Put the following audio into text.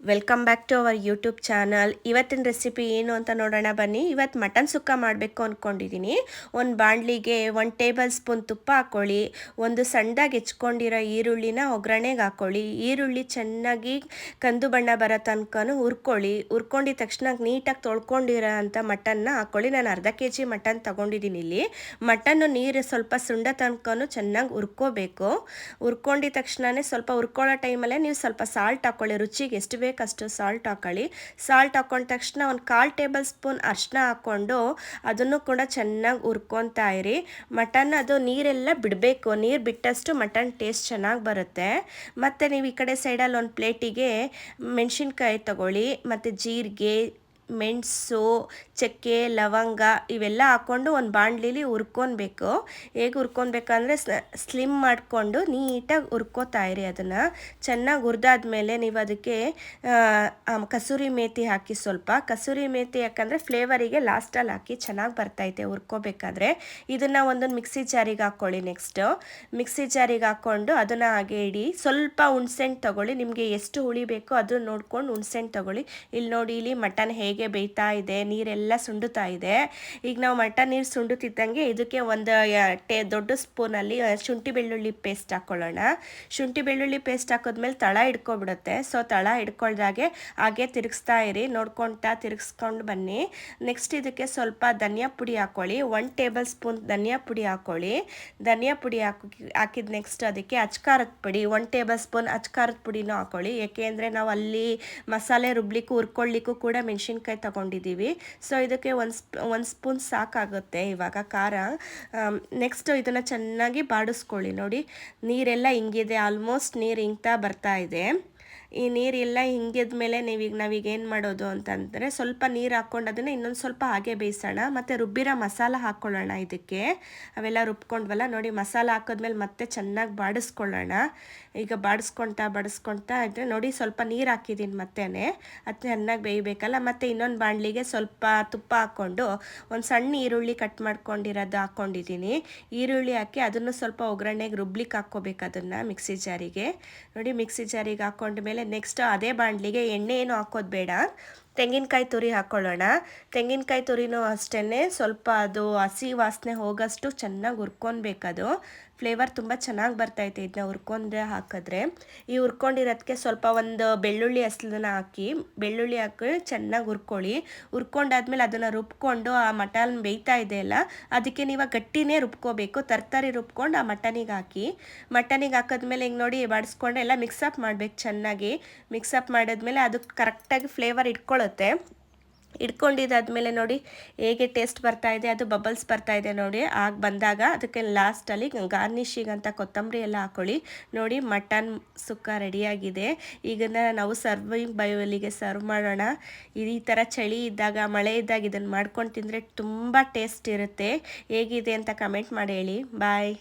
Welcome back to our YouTube channel ಇವತ್ತಿನ recipe ಏನು ಅಂತ ನೋಡೋಣ ಬನ್ನಿ. ಇವತ್ತು ಮಟನ್ ಸುಕ್ಕ ಮಾಡಬೇಕು ಅಂದ್ಕೊಂಡಿದ್ದೀನಿ ಒಂದು ಬಾಣಲಿಗೆ ಒಂದು ಟೇಬಲ್ ಸ್ಪೂನ್ ತುಪ್ಪ ಹಾಕ್ಕೊಳ್ಳಿ ಒಂದು ಸಣ್ಣದಾಗಿ ಹೆಚ್ಕೊಂಡಿರೋ ಈರುಳ್ಳಿನ ಒಗ್ಗರಣೆಗೆ ಹಾಕ್ಕೊಳ್ಳಿ ಈರುಳ್ಳಿ ಚೆನ್ನಾಗಿ ಕಂದು ಬಣ್ಣ ಬರೋ ತನಕನೂ ಹುರ್ಕೊಳ್ಳಿ. ಹುರ್ಕೊಂಡಿದ ತಕ್ಷಣ ನೀಟಾಗಿ ತೊಳ್ಕೊಂಡಿರೋ ಅಂಥ ಮಟನ್ನ ಹಾಕ್ಕೊಳ್ಳಿ ನಾನು ಅರ್ಧ ಕೆ ಜಿ ಮಟನ್ ತೊಗೊಂಡಿದ್ದೀನಿ ಇಲ್ಲಿ ಮಟನ್ನು ನೀರು ಸ್ವಲ್ಪ ಸುಂಡ ತನಕ ಚೆನ್ನಾಗಿ ಹುರ್ಕೋಬೇಕು. ಹುರ್ಕೊಂಡಿದ ತಕ್ಷಣವೇ ಸ್ವಲ್ಪ ಹುರ್ಕೊಳ್ಳೋ ಟೈಮಲ್ಲೇ ನೀವು ಸ್ವಲ್ಪ ಸಾಲ್ಟ್ ಹಾಕ್ಕೊಳ್ಳಿ ರುಚಿಗೆ ಎಷ್ಟು ಬೇಕು ಅಷ್ಟು ಸಾಲ್ಟ್ ಹಾಕೊಳ್ಳಿ. ಸಾಲ್ಟ್ ಹಾಕೊಂಡ ತಕ್ಷಣ ಒಂದು ಕಾಲು ಟೇಬಲ್ ಸ್ಪೂನ್ ಅರ್ಶಿನ ಹಾಕ್ಕೊಂಡು ಅದನ್ನು ಕೂಡ ಚೆನ್ನಾಗಿ ಹುರ್ಕೊತಾ ಇರಿ. ಮಟನ್ ಅದು ನೀರೆಲ್ಲ ಬಿಡಬೇಕು. ನೀರು ಬಿಟ್ಟಷ್ಟು ಮಟನ್ ಟೇಸ್ಟ್ ಚೆನ್ನಾಗಿ ಬರುತ್ತೆ. ಮತ್ತು ನೀವು ಈ ಕಡೆ ಸೈಡಲ್ಲಿ ಒಂದು ಪ್ಲೇಟಿಗೆ ಮೆಣಸಿನ್ಕಾಯಿ ತಗೊಳ್ಳಿ. ಮತ್ತು ಜೀರಿಗೆ ಮೆಣಸು, ಚಕ್ಕೆ, ಲವಂಗ ಇವೆಲ್ಲ ಹಾಕ್ಕೊಂಡು ಒಂದು ಬಾಣಲಿಲಿ ಹುರ್ಕೊಬೇಕು ಹೇಗೆ ಹುರ್ಕೊಬೇಕಂದ್ರೆ ಸ್ಲಿಮ್ ಮಾಡಿಕೊಂಡು ನೀಟಾಗಿ ಹುರ್ಕೋತಾ ಇರಿ ಅದನ್ನು. ಚೆನ್ನಾಗಿ ಹುರಿದಾದ್ಮೇಲೆ ನೀವು ಅದಕ್ಕೆ ಕಸೂರಿ ಮೇಥಿ ಹಾಕಿ ಸ್ವಲ್ಪ. ಕಸೂರಿ ಮೇಥಿ ಯಾಕಂದರೆ ಫ್ಲೇವರಿಗೆ ಲಾಸ್ಟಲ್ಲಿ ಹಾಕಿ ಚೆನ್ನಾಗಿ ಬರ್ತೈತೆ ಹುರ್ಕೋಬೇಕಾದ್ರೆ. ಇದನ್ನು ಒಂದೊಂದು ಮಿಕ್ಸಿ ಜಾರಿಗೆ ಹಾಕ್ಕೊಳ್ಳಿ ನೆಕ್ಸ್ಟು. ಮಿಕ್ಸಿ ಜಾರಿಗೆ ಹಾಕ್ಕೊಂಡು ಅದನ್ನು ಹಾಗೆ ಇಡಿ. ಸ್ವಲ್ಪ ಹುಣ್ಸೆಣ್ಣು ತೊಗೊಳ್ಳಿ. ನಿಮಗೆ ಎಷ್ಟು ಹುಳಿ ಬೇಕೋ ಅದನ್ನು ನೋಡ್ಕೊಂಡು ಹುಣ್ಸೆಣ್ಣು ತೊಗೊಳ್ಳಿ. ಇಲ್ಲಿ ನೋಡಿ ಇಲ್ಲಿ ಮಟನ್ ಹೇಗೆ ಹೇಗೆ ಬೇಯ್ತಾ ಇದೆ, ನೀರೆಲ್ಲ ಸುಂಡುತ್ತಾ ಇದೆ. ಈಗ ನಾವು ಮಟ್ಟ ನೀರು ಸುಂಡುತ್ತಿದ್ದಂಗೆ ಇದಕ್ಕೆ ಒಂದು ಟೇ, ದೊಡ್ಡ ಸ್ಪೂನಲ್ಲಿ ಶುಂಠಿ ಬೆಳ್ಳುಳ್ಳಿ ಪೇಸ್ಟ್ ಹಾಕ್ಕೊಳ್ಳೋಣ ಶುಂಠಿ ಬೆಳ್ಳುಳ್ಳಿ ಪೇಸ್ಟ್ ಹಾಕಿದ್ಮೇಲೆ ತಳ ಹಿಡ್ಕೊಬಿಡುತ್ತೆ. ಸೊ, ತಳ ಹಿಡ್ಕೊಳ್ದಾಗೆ ಹಾಗೆ ತಿರುಗಿಸ್ತಾ ಇರಿ. ನೋಡ್ಕೊಳ್ತಾ ತಿರುಗಿಸ್ಕೊಂಡು ಬನ್ನಿ. ನೆಕ್ಸ್ಟ್ ಇದಕ್ಕೆ ಸ್ವಲ್ಪ ಧನಿಯಾ ಪುಡಿ ಹಾಕ್ಕೊಳ್ಳಿ ಒನ್ ಟೇಬಲ್ ಸ್ಪೂನ್ ಧನಿಯಾ ಪುಡಿ ಹಾಕ್ಕೊಳ್ಳಿ ಧನಿಯಾ ಪುಡಿ ಹಾಕಿ, ಹಾಕಿದ ನೆಕ್ಸ್ಟ್ ಅದಕ್ಕೆ ಅಚ್ಕಾರದ ಪುಡಿ ಒನ್ ಟೇಬಲ್ ಸ್ಪೂನ್ ಅಚ್ಕಾರದ ಪುಡಿನೂ ಹಾಕ್ಕೊಳ್ಳಿ ಏಕೆಂದರೆ ನಾವು ಅಲ್ಲಿ ಮಸಾಲೆ ರುಬ್ಲಿಕ್ಕೂ, ಹುರ್ಕೊಳ್ಳಿಕ್ಕೂ ಕೂಡ ಮೆಣಸಿನ್ಕಾಯಿ ಮೆಣಸಿನ್ಕಾಯಿ ತಗೊಂಡಿದ್ದೀವಿ. ಸೊ ಇದಕ್ಕೆ ಒಂದು ಒಂದು ಸ್ಪೂನ್ ಸಾಕಾಗುತ್ತೆ ಇವಾಗ ಖಾರ. ನೆಕ್ಸ್ಟ್ ಇದನ್ನು ಚೆನ್ನಾಗಿ ಬಾಡಿಸ್ಕೊಳ್ಳಿ ನೋಡಿ. ನೀರೆಲ್ಲ ಹಿಂಗಿದೆ ಆಲ್ಮೋಸ್ಟ್ ನೀರು ಹಿಂಗ್ತಾ ಬರ್ತಾ ಇದೆ. ಈ ನೀರೆಲ್ಲ ಹಿಂಗಿದ ಮೇಲೆ ನೀವೀಗ ನಾವೀಗ ಏನು ಮಾಡೋದು ಅಂತಂದರೆ ಸ್ವಲ್ಪ ನೀರು ಹಾಕ್ಕೊಂಡು ಅದನ್ನು ಇನ್ನೊಂದು ಸ್ವಲ್ಪ ಹಾಗೆ ಬೇಯಿಸೋಣ. ಮತ್ತು ರುಬ್ಬಿರೋ ಮಸಾಲ ಹಾಕ್ಕೊಳ್ಳೋಣ ಇದಕ್ಕೆ. ಅವೆಲ್ಲ ರುಬ್ಕೊಂಡ್ವಲ್ಲ, ನೋಡಿ ಮಸಾಲ ಹಾಕಿದ್ಮೇಲೆ ಮತ್ತೆ ಚೆನ್ನಾಗಿ ಬಾಡಿಸ್ಕೊಳ್ಳೋಣ. ಈಗ ಬಾಡಿಸ್ಕೊಳ್ತಾ ಬಾಡಿಸ್ಕೊಳ್ತಾ ಇದ್ದರೆ ನೋಡಿ ಸ್ವಲ್ಪ ನೀರು ಹಾಕಿದ್ದೀನಿ ಮತ್ತೆ ಅದು ಚೆನ್ನಾಗಿ ಬೇಯಬೇಕಲ್ಲ. ಮತ್ತು ಇನ್ನೊಂದು ಬಾಣಲಿಗೆ ಸ್ವಲ್ಪ ತುಪ್ಪ ಹಾಕ್ಕೊಂಡು ಒಂದು ಸಣ್ಣ ಈರುಳ್ಳಿ ಕಟ್ ಮಾಡ್ಕೊಂಡಿರೋದು ಹಾಕ್ಕೊಂಡಿದ್ದೀನಿ ಈರುಳ್ಳಿ ಹಾಕಿ ಅದನ್ನು ಸ್ವಲ್ಪ ಒಗ್ಗರಣೆಗೆ ರುಬ್ಲಿಕ್ಕೆ ಹಾಕ್ಕೋಬೇಕು ಅದನ್ನು ಮಿಕ್ಸಿ ಜಾರಿಗೆ. ನೋಡಿ ಮಿಕ್ಸಿ ಜಾರಿಗೆ ಹಾಕ್ಕೊಂಡ್ಮೇಲೆ ಮೇಲೆ ನೆಕ್ಸ್ಟ್ ಅದೇ ಬಾಣಲಿಗೆ ಎಣ್ಣೆ ಏನು ಹಾಕೋದು ಬೇಡ. ತೆಂಗಿನಕಾಯಿ ತುರಿ ಹಾಕ್ಕೊಳ್ಳೋಣ ತೆಂಗಿನಕಾಯಿ ತುರಿನೂ ಅಷ್ಟೇ ಸ್ವಲ್ಪ ಅದು ಹಸಿ ವಾಸನೆ ಹೋಗೋಷ್ಟು ಚೆನ್ನಾಗಿ ಹುರ್ಕೊಬೇಕದು ಫ್ಲೇವರ್ ತುಂಬ ಚೆನ್ನಾಗಿ ಬರ್ತೈತೆ ಇದನ್ನ ಹುರ್ಕೊಂಡ್ರೆ ಹಾಕಿದ್ರೆ. ಈ ಹುರ್ಕೊಂಡಿರೋದಕ್ಕೆ ಸ್ವಲ್ಪ ಒಂದು ಬೆಳ್ಳುಳ್ಳಿ ಹಸ್ಲನ್ನ ಹಾಕಿ, ಬೆಳ್ಳುಳ್ಳಿ ಹಾಕಿ ಚೆನ್ನಾಗಿ ಹುರ್ಕೊಳ್ಳಿ. ಹುರ್ಕೊಂಡಾದ್ಮೇಲೆ ಅದನ್ನು ರುಬ್ಕೊಂಡು ಆ ಮಟನ್ ಬೇಯ್ತಾ ಇದೆ ಅಲ್ಲ, ಅದಕ್ಕೆ ನೀವು ಗಟ್ಟಿನೇ ರುಬ್ಕೋಬೇಕು. ತರಕಾರಿ ರುಬ್ಕೊಂಡು ಆ ಮಟನಿಗೆ ಹಾಕಿ. ಮಟನಿಗೆ ಹಾಕಿದ್ಮೇಲೆ ಹಿಂಗೆ ನೋಡಿ ಬಾಡಿಸ್ಕೊಂಡು ಎಲ್ಲ ಮಿಕ್ಸಪ್ ಮಾಡಬೇಕು ಚೆನ್ನಾಗಿ. ಮಿಕ್ಸಪ್ ಮಾಡಿದ್ಮೇಲೆ ಅದು ಕರೆಕ್ಟಾಗಿ ಫ್ಲೇವರ್ ಇಟ್ಕೊಳ್ಳುತ್ತೆ ಇಟ್ಕೊಂಡಿದ್ದಾದ್ಮೇಲೆ ನೋಡಿ ಹೇಗೆ ಟೇಸ್ಟ್ ಬರ್ತಾ ಇದೆ, ಅದು ಬಬಲ್ಸ್ ಬರ್ತಾ ಇದೆ ನೋಡಿ. ಆಗ ಬಂದಾಗ ಅದಕ್ಕೆ ಲಾಸ್ಟಲ್ಲಿ ಗಾರ್ನಿಶಿಗೆ ಅಂತ ಕೊತ್ತಂಬರಿ ಎಲ್ಲ ಹಾಕೊಳ್ಳಿ. ನೋಡಿ ಮಟನ್ ಸುಕ್ಕ ರೆಡಿಯಾಗಿದೆ ಈಗನ್ನ ನಾವು ಸರ್ವಿಂಗ್ ಬಯೋಲಿಗೆ ಸರ್ವ್ ಮಾಡೋಣ. ಈ ಥರ ಚಳಿ ಇದ್ದಾಗ, ಮಳೆ ಇದ್ದಾಗ ಇದನ್ನು ಮಾಡ್ಕೊಂಡು ತಿಂದರೆ ತುಂಬ ಟೇಸ್ಟ್ ಇರುತ್ತೆ. ಹೇಗಿದೆ ಅಂತ ಕಮೆಂಟ್ ಮಾಡಿ ಹೇಳಿ. ಬಾಯ್